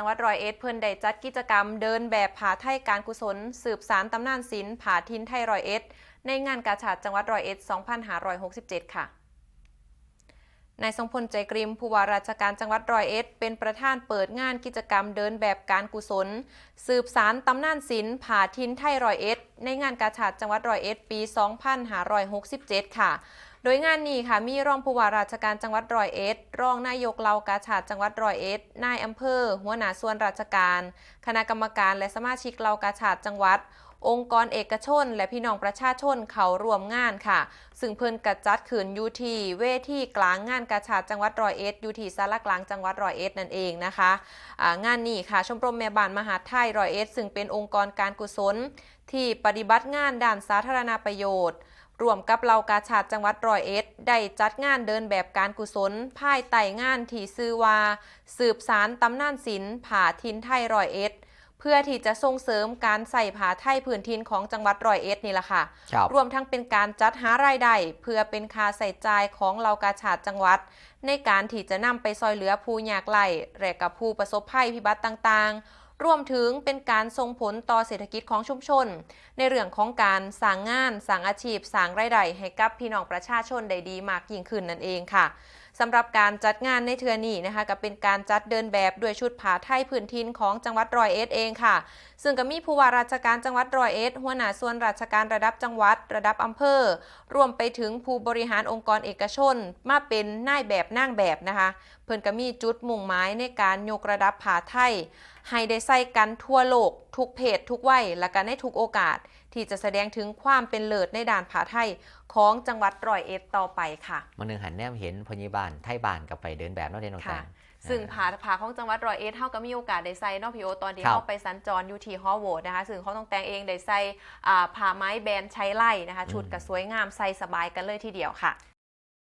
จังหวัดร้อยเอ็ดเพิ่นได้จัดกิจกรรมเดินแบบผาไทยการกุศล สืบสารตำนานศิลป์ผาทินไทยร้อยเอ็ดในงานกาชาดจังหวัดร้อยเอ็ด 2567 ค่ะ นายทรงพลใจกริมผู้ว่าราชการจังหวัดร้อยเอ็ดเป็นประธานเปิดงานกิจกรรมเดินแบบการกุศล สืบสารตำนานศิลป์ผาทินไทยร้อยเอ็ดในงานกาชาดจังหวัดร้อยเอ็ดปี 2567 ค่ะ โดยงานนี้ค่ะมีรองผู้ว่าราชการจังหวัดร้อยเอ็ดรองนายกเหล่ากาชาดจังหวัดร้อยเอ็ดนายอำเภอ หัวหน้าส่วนราชการ คณะกรรมการและสมาชิกเหล่ากาชาดจังหวัด องค์กรเอกชน และพี่น้องประชาชนเขาร่วมงานค่ะ ซึ่งเพิ่นกัดจัดขืนยูทีเวทีกลางงานกาชาดจังหวัดร้อยเอ็ดยูทีสารกลางจังหวัดร้อยเอ็ดนั่นเองนะคะอ่างานนี้ค่ะชมรมแม่บ้านมหาไทยร้อยเอ็ดซึ่งเป็นองค์กรการกุศล ที่ปฏิบัติงานด้านสาธารณประโยชน์รวมกับเหล่ากาชาดจังหวัดร้อยเอ็ดได้จัดงานเดินแบบการกุศลภายใต้งานที่ชื่อว่า สืบสารตำนานศิลป์ผาทินไทยร้อยเอ็ด เพื่อที่จะส่งเสริมการใส่ผ้าไทยพื้นถิ่นของจังหวัดร้อยเอ็ดนี่แหละค่ะครับรวมทั้งเป็นการจัดหารายได้เพื่อเป็นค่าใส่จ่ายของเหล่ากาชาดจังหวัด ในการที่จะนำไปซอยเหลือผู้ยากไร้และกับผู้ประสบภัยพิบัติต่างๆ รวมถึงเป็นการส่งผลต่อเศรษฐกิจของชุมชน ในเรื่องของการสร้างงานสร้างอาชีพสร้างรายได้ให้กับพี่น้องประชาชนได้ดีมากยิ่งขึ้นนั่นเองค่ะสำหรับการจัดงานในเทือนี้นะคะก็เป็นการจัดเดินแบบด้วยชุดผ้าไทยพื้นถิ่นของจังหวัดรอยเอ็ดเองค่ะ ซึ่งก็มีผู้ว่าราชการจังหวัดรอยเอ็ดหัวหน้าส่วนราชการระดับจังหวัดระดับอำเภอ รวมไปถึงผู้บริหารองค์กรเอกชน มาเป็นนายแบบนั่งแบบนะคะ พิ่นก็มีจุดมุ่งหมายในการยกระดับผาไทย ให้ได้ใส่กันทั่วโลก ทุกเพศทุกวัยและกันในทุกโอกาส ที่จะแสดงถึงความเป็นเลิศในด่านผาไทยของจังหวัดร้อยเอ็ดต่อไปค่ะมันหนึ่งหันแนมเห็นพยาบาลไทยบานกับไปเดินแบบนอกเดนองค่ะตางซึ่งผาผาของจังหวัดร้อยเอ็ดเท่าก็มีโอกาสได้ใส่นอกพีโอตอนที่ครับเขาไปสัญจรยูทีฮอโหวตนะคะซึ่งเขาต้องแต่งเองได้ใส่ผ้าไม้แบรนด์ใช้ไล่นะคะชุดก็สวยงามใส่สบายกันเลยทีเดียวค่ะ